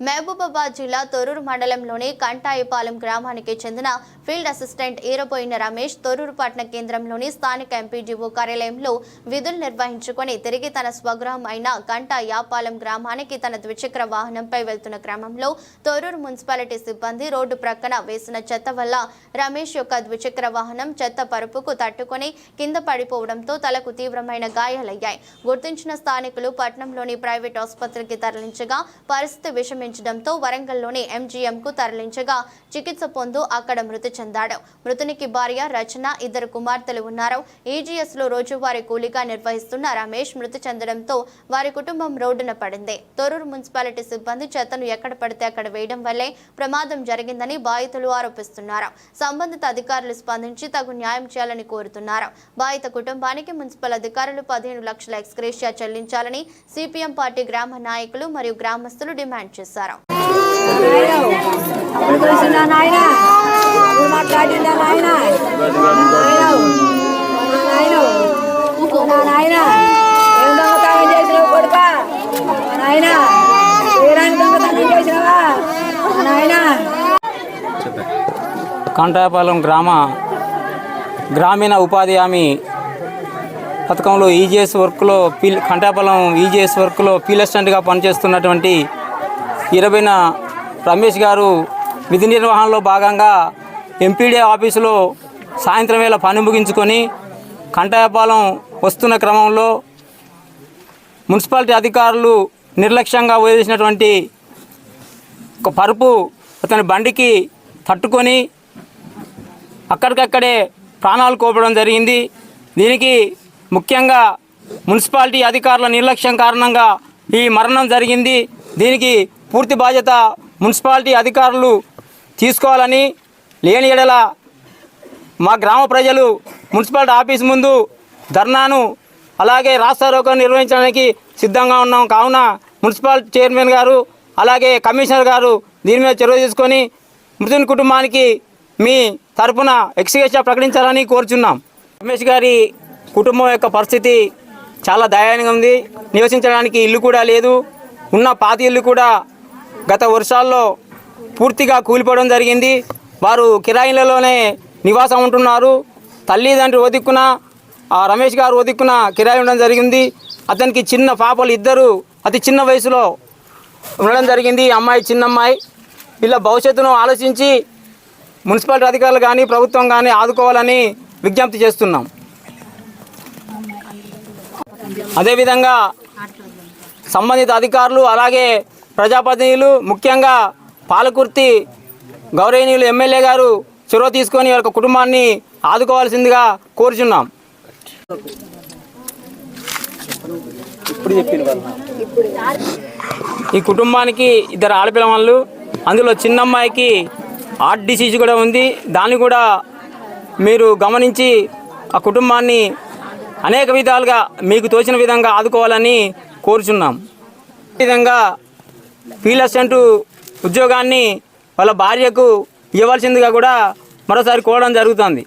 మహబూబాబాద్ జిల్లా తొర్రూరు మండలంలోని కంటాయిపాలెం గ్రామానికి చెందిన ఫీల్డ్ అసిస్టెంట్ ఈరపోయిన రమేష్ తొర్రూరు పట్టణ కేంద్రంలోని స్థానిక ఎంపీడీఓ కార్యాలయంలో విధులు నిర్వహించుకొని తిరిగి తన స్వగ్రామం అయిన కంటాయాపాలెం గ్రామానికి తన ద్విచక్ర వాహనంపై వెళ్తున్న క్రమంలో తొర్రూరు మున్సిపాలిటీ సిబ్బంది రోడ్డు ప్రక్కన వేసిన చెత్త వల్ల రమేష్ యొక్క ద్విచక్ర వాహనం చెత్త పరుపుకు తట్టుకొని కింద పడిపోవడంతో తలకు తీవ్రమైన గాయాలయ్యాయి. గుర్తించిన స్థానికులు పట్టణంలోని ప్రైవేట్ ఆసుపత్రికి తరలించగా పరిస్థితి విషమించడంతో వరంగల్లోని ఎంజీఎంకు తరలించగా చికిత్స పొందు అక్కడ మృతి చెందాడు. మృతునికి భార్య రచన ఇద్దరు కుమార్తెలు ఉన్నారు. ఈజీఎస్లో రోజువారీ కూలీగా నిర్వహిస్తున్న రమేష్ మృతి చెందడంతో వారి కుటుంబం రోడ్డున పడింది. తొరూరు మున్సిపాలిటీ సిబ్బంది చెత్తను ఎక్కడ పడితే అక్కడ వేయడం వల్లే ప్రమాదం జరిగిందని బాధితులు ఆరోపిస్తున్నారు. సంబంధిత అధికారులు స్పందించి తగు న్యాయం చేయాలని కోరుతున్నారు. బాధిత కుటుంబానికి మున్సిపల్ అధికారులు పదిహేను లక్షల ఎక్స్క్రేషియా చెల్లించాలని సిపిఎం పార్టీ గ్రామ నాయకులు మరియు గ్రామస్తులు డిమాండ్ చేశారు. చేశారు. కంటాపాలెం గ్రామ గ్రామీణ ఉపాధి హామీ పథకంలో ఈజీఎస్ వర్క్లో పీల్ కంటాపాలెం ఈజీఎస్ వర్క్లో పీల్ అసిస్టెంట్గా పనిచేస్తున్నటువంటి ఇరవైన రమేష్ గారు విధి నిర్వహణలో భాగంగా ఎంపీడీ ఆఫీసులో సాయంత్రం వేళ పని ముగించుకొని కంటాయపాలెం వస్తున్న క్రమంలో మున్సిపాలిటీ అధికారులు నిర్లక్ష్యంగా వదిలేసినటువంటి ఒక పరుపు అతని బండికి తట్టుకొని అక్కడికక్కడే ప్రాణాలు కోపడం జరిగింది. దీనికి ముఖ్యంగా మున్సిపాలిటీ అధికారుల నిర్లక్ష్యం కారణంగా ఈ మరణం జరిగింది. దీనికి పూర్తి బాధ్యత మున్సిపాలిటీ అధికారులు తీసుకోవాలని లేని ఎడల మా గ్రామ ప్రజలు మున్సిపాలిటీ ఆఫీస్ ముందు ధర్నాను అలాగే రాస్తారోకం నిర్వహించడానికి సిద్ధంగా ఉన్నాం. కావున మున్సిపాలిటీ చైర్మన్ గారు అలాగే కమిషనర్ గారు దీని మీద చొరవ తీసుకొని మృతుని కుటుంబానికి మీ తరపున ఎక్స్గ్రేషియా ప్రకటించాలని కోరుచున్నాం. రమేష్ గారి కుటుంబం యొక్క పరిస్థితి చాలా దయానంగా ఉంది. నివసించడానికి ఇల్లు కూడా లేదు. ఉన్న పాత ఇల్లు కూడా గత వర్షాల్లో పూర్తిగా కూలిపోవడం జరిగింది. వారు కిరాయిలలోనే నివాసం ఉంటున్నారు. తల్లిదండ్రులు ఒదిక్కున ఆ రమేష్ గారు ఒదిక్కున కిరాయి ఉండడం జరిగింది. అతనికి చిన్న పాపలు ఇద్దరు అతి చిన్న వయసులో ఉండడం జరిగింది. అమ్మాయి చిన్న అమ్మాయి. వీళ్ళ భవిష్యత్తును ఆలోచించి మున్సిపాలిటీ అధికారులు కానీ ప్రభుత్వం కానీ ఆదుకోవాలని విజ్ఞప్తి చేస్తున్నాం. అదేవిధంగా సంబంధిత అధికారులు అలాగే ప్రజాప్రతినిధులు ముఖ్యంగా పాలకుర్తి గౌరవనీయులు ఎమ్మెల్యే గారు చొరవ తీసుకొని వాళ్ళ కుటుంబాన్ని ఆదుకోవాల్సిందిగా కోరుచున్నాం. ఈ కుటుంబానికి ఇద్దరు ఆడపిల్ల వాళ్ళు అందులో చిన్న అమ్మాయికి హార్ట్ డిసీజ్ కూడా ఉంది. దాన్ని కూడా మీరు గమనించి ఆ కుటుంబాన్ని అనేక విధాలుగా మీకు తోచిన విధంగా ఆదుకోవాలని కోరుచున్నాం. ఈ విధంగా ఫీల్డ్ సెంటు ఉద్యోగాన్ని వాళ్ళ భార్యకు ఇవ్వాల్సిందిగా కూడా మరోసారి కోరడం జరుగుతుంది.